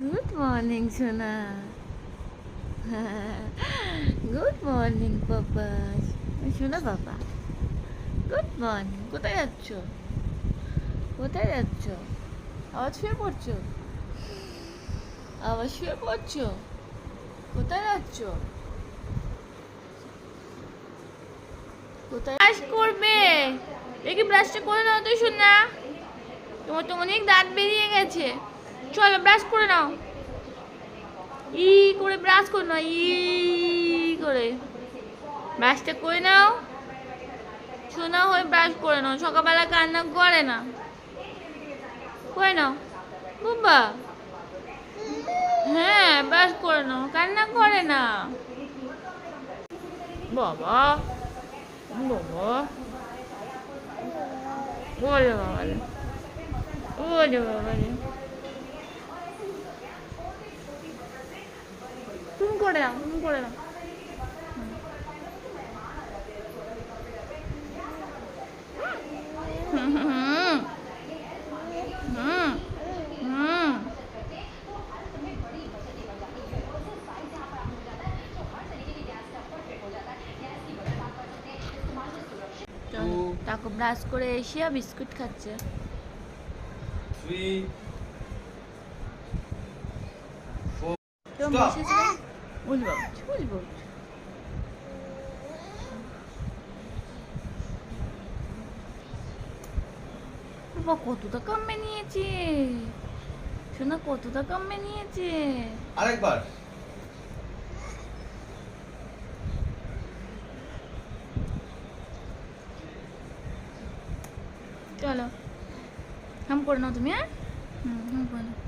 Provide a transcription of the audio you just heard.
Good morning সোনা good morning papa শোনা বাবা গুড মর্নিং কোথায় যাচ্ছ? কোথায় যাচ্ছ? আবার শুয়ে পড়ছো? আবার শুয়ে পড়ছো? কোথায় যাচ্ছ? কোথায় ব্রাশ করবে? দেখি ব্রাশটা করে নাও তো শোনা তোমার তো অনেক দাঁত বেরিয়ে গেছে। চলো ব্রাশ করে নাও। ই করে ব্রাশ করে নাও, ই করে। ব্রাশটা করে নাও। শোনা হয়ে ব্রাশ করে নাও। সকালবেলা কান্না করে না। করে নাও। বুম্বা। হ্যাঁ ব্রাশ করে নাও। কান্না করে না। বাবা। বাবা। বলে বাবা ওরে বাবা রে তুমি করে দাও করে দাও তাকে ব্রাশ করে এসে বিস্কুট খাচ্ছে. Stop. বুঝব বুঝব বাবা কমে নিয়েছে শোনা কতটা কমে নিয়েছে আরেকবার। চলো। হাম করে নাও তুমি হ্যাঁ? হুম হাম করে নাও।